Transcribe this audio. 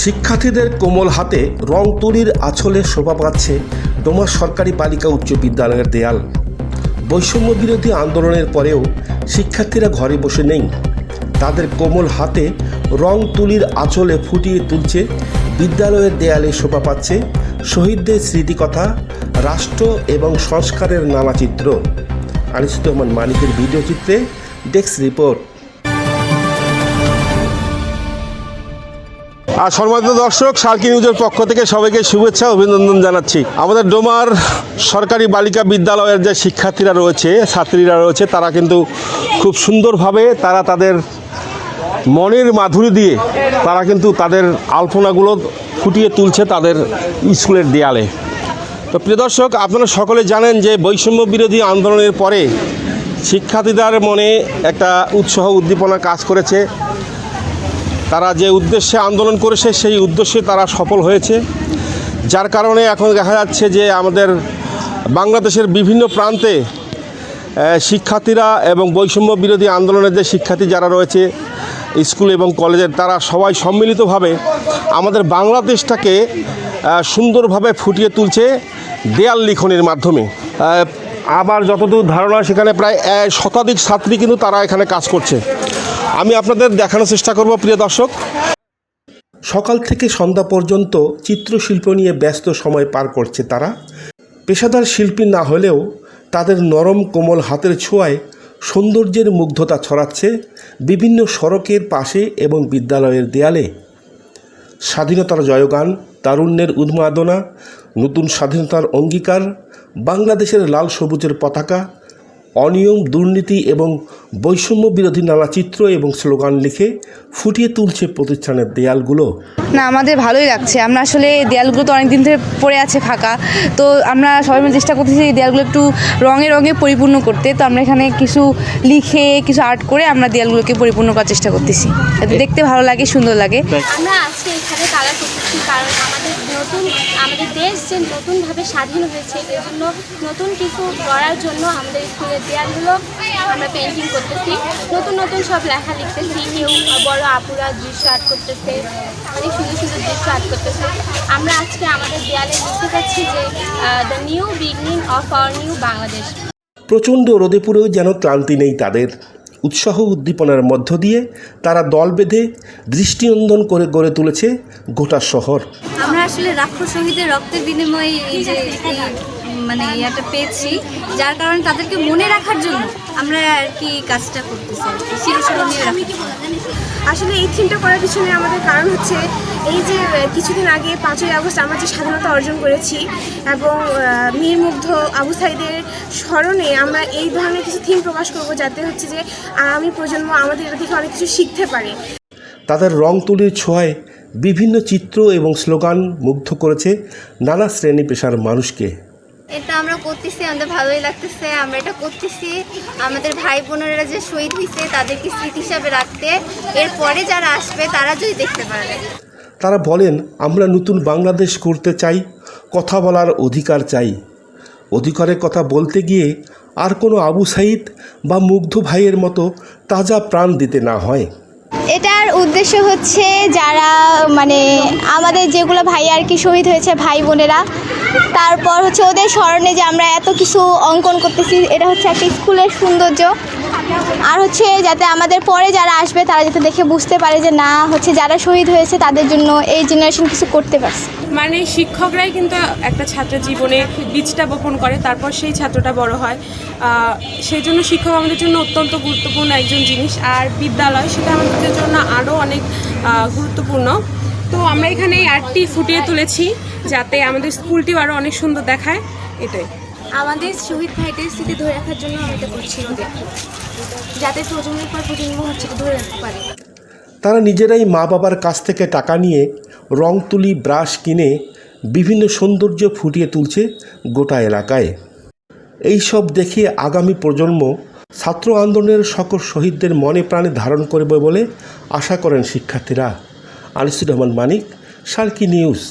শিক্ষার্থীদের কোমল হাতে রং তুলির আঁচলে শোভা পাচ্ছে ডোমা সরকারি বালিকা উচ্চ বিদ্যালয়ের দেয়াল। বৈষম্য বিরোধী আন্দোলনের পরেও শিক্ষার্থীরা ঘরে বসে নেই। তাদের কোমল হাতে রং তুলির আঁচলে ফুটিয়ে তুলছে বিদ্যালয়ের দেয়ালে শোভা পাচ্ছে শহীদদের স্মৃতিকথা, রাষ্ট্র এবং সংস্কারের নানা চিত্র। আনিসুর রহমান মানিকের ভিডিও চিত্রে ডেস্ক রিপোর্ট। আর সম্মানিত দর্শক সার্কি নিউজের পক্ষ থেকে সবাইকে শুভেচ্ছা, অভিনন্দন জানাচ্ছি। আমাদের ডোমার সরকারি বালিকা বিদ্যালয়ের যে শিক্ষার্থীরা রয়েছে, ছাত্রীরা রয়েছে, তারা কিন্তু খুব সুন্দরভাবে তারা তাদের মনের মাধুরী দিয়ে তারা কিন্তু তাদের আলপনাগুলো ফুটিয়ে তুলছে তাদের স্কুলের দেয়ালে। তো প্রিয় দর্শক, আপনারা সকলে জানেন যে বৈষম্য বিরোধী আন্দোলনের পরে শিক্ষার্থীদের মনে একটা উৎসাহ, উদ্দীপনা কাজ করেছে। তারা যে উদ্দেশ্যে আন্দোলন করেছে, সেই উদ্দেশ্যে তারা সফল হয়েছে। যার কারণে এখন দেখা যাচ্ছে যে আমাদের বাংলাদেশের বিভিন্ন প্রান্তে শিক্ষার্থীরা এবং বৈষম্য বিরোধী আন্দোলনের যে শিক্ষার্থী যারা রয়েছে, স্কুল এবং কলেজের, তারা সবাই সম্মিলিতভাবে আমাদের বাংলাদেশটাকে সুন্দরভাবে ফুটিয়ে তুলছে দেয়াল লিখনের মাধ্যমে। আবার যতদূর ধারণা সেখানে প্রায় শতাধিক ছাত্রী কিন্তু তারা এখানে কাজ করছে। আমি আপনাদের দেখানোর চেষ্টা করব, প্রিয় দর্শক। সকাল থেকে সন্ধ্যা পর্যন্ত চিত্রশিল্প নিয়ে ব্যস্ত সময় পার করছে তারা। পেশাদার শিল্পী না হলেও তাদের নরম কোমল হাতের ছোঁয়ায় সৌন্দর্যের মুগ্ধতা ছড়াচ্ছে বিভিন্ন সড়কের পাশে এবং বিদ্যালয়ের দেয়ালে। স্বাধীনতার জয়গান তারুণ্যের উন্মাদনা নতুন স্বাধীনতার অঙ্গীকার বাংলাদেশের লাল সবুজের পতাকা অনিয়ম দুর্নীতি এবং বৈষম্য বিরোধী নানা চিত্র এবং স্লোগান লিখে ফুটিয়ে তুলছে প্রতিষ্ঠানের দেয়ালগুলো। না আমাদের ভালোই লাগছে। আমরা আসলে দেয়ালগুলো তো অনেকদিন ধরে পড়ে আছে ফাঁকা। তো আমরা সবাই মিলে চেষ্টা করতেছি এই দেয়ালগুলো একটু রঙে রঙে পরিপূর্ণ করতে। তো আমরা এখানে কিছু লিখে কিছু আর্ট করে আমরা দেয়ালগুলোকে পরিপূর্ণ করার চেষ্টা করতেছি। দেখতে ভালো লাগে সুন্দর লাগে। আমরা আজকে এখানে কালার করতেছি কারণ আমাদের নতুন আমাদের দেশ যে নতুনভাবে স্বাধীন হয়েছে জন্য নতুন কিছু করার জন্য আমাদের স্কুলের দেয়ালগুলো আমরা পেন্টিং করতেছি। নতুন নতুন সব লেখা লিখতেছি, কেউ বড় আপুরা দৃশ্য আর্ট করতেছে, অনেক সুন্দর সুন্দর দৃশ্য আর্ট করতেছে। আমরা আজকে আমাদের দেয়ালে লিখতে চাচ্ছি যে the new beginning of our new Bangladesh প্রচণ্ড রোদে পুরেও যেন ক্লান্তি নেই তাদের। উৎসাহ উদ্দীপনার মধ্য দিয়ে তারা দল বেঁধে দৃষ্টিনন্দন করে গড়ে তুলেছে গোটা শহর। আমরা আসলে রাক্ষস শহীদের রক্তের বিনিময়ে এই যে এই মানে ইয়াটা পেয়েছি। যার কারণে তাদেরকে মনে রাখার জন্য আমরা আর কি কাজটা করতেছি আর কি চিরস্মরণীয় আসলে এই থিমটা করার পিছনে আমাদের কারণ হচ্ছে এই যে কিছুদিন আগে পাঁচই আগস্ট আমরা যে স্বাধীনতা অর্জন করেছি এবং মীর আবু সাইদের স্মরণে আমরা এই ধরনের কিছু থিম প্রকাশ করব যাতে হচ্ছে যে আগামী প্রজন্ম আমাদের এটা থেকে অনেক কিছু শিখতে পারে। তাদের রং তুলির ছোঁয়ায় বিভিন্ন চিত্র এবং স্লোগান মুগ্ধ করেছে নানা শ্রেণি পেশার মানুষকে। এটা আমরা করতেছি আমাদের ভালোই লাগতেছে আমরা এটা করতেছি। আমাদের ভাই বোনেরা যে শহীদ হয়েছে তাদেরকে স্মৃতি হিসাবে রাখতে এরপরে যারা আসবে তারা যদি দেখতে পারে। তারা বলেন আমরা নতুন বাংলাদেশ করতে চাই কথা বলার অধিকার চাই। অধিকারের কথা বলতে গিয়ে আর কোনো আবু সাইদ বা মুগ্ধ ভাইয়ের মতো তাজা প্রাণ দিতে না হয়। এটার উদ্দেশ্য হচ্ছে যারা মানে আমাদের যেগুলো ভাই আর কি শহীদ হয়েছে ভাই বোনেরা, তারপর হচ্ছে ওদের স্মরণে যে আমরা এত কিছু অঙ্কন করতেছি, এটা হচ্ছে একটা স্কুলের সৌন্দর্য। আর হচ্ছে যাতে আমাদের পরে যারা আসবে, তারা যাতে দেখে বুঝতে পারে যে না, হচ্ছে যারা শহীদ হয়েছে, তাদের জন্য এই জেনারেশন কিছু করতে পারছে। মানে শিক্ষকরাই কিন্তু একটা ছাত্র জীবনে বীজটা বপন করে, তারপর সেই ছাত্রটা বড় হয়। সেই জন্য শিক্ষক আমাদের জন্য অত্যন্ত গুরুত্বপূর্ণ একজন জিনিস, আর বিদ্যালয় সেটা আমাদের জন্য আরও অনেক গুরুত্বপূর্ণ। তো আমরা এখানে এই আর্টটি ফুটিয়ে তুলেছি, যাতে আমাদের স্কুলটিও আরও অনেক সুন্দর দেখায়, এটাই। আমাদের শহীদ ভাইদের স্মৃতি ধরে রাখার জন্য আমি এটা করছি যাতে প্রজন্মের পর প্রজন্ম হচ্ছে ধরে রাখতে পারে। তারা নিজেরাই মা বাবার কাছ থেকে টাকা নিয়ে রং তুলি, ব্রাশ কিনে বিভিন্ন সৌন্দর্য ফুটিয়ে তুলছে গোটা এলাকায়। এই সব দেখে আগামী প্রজন্ম ছাত্র আন্দোলনের সকল শহীদদের মনে প্রাণে ধারণ করবে বলে আশা করেন শিক্ষার্থীরা। আনিসুর রহমান মানিক, সার্কি নিউজ।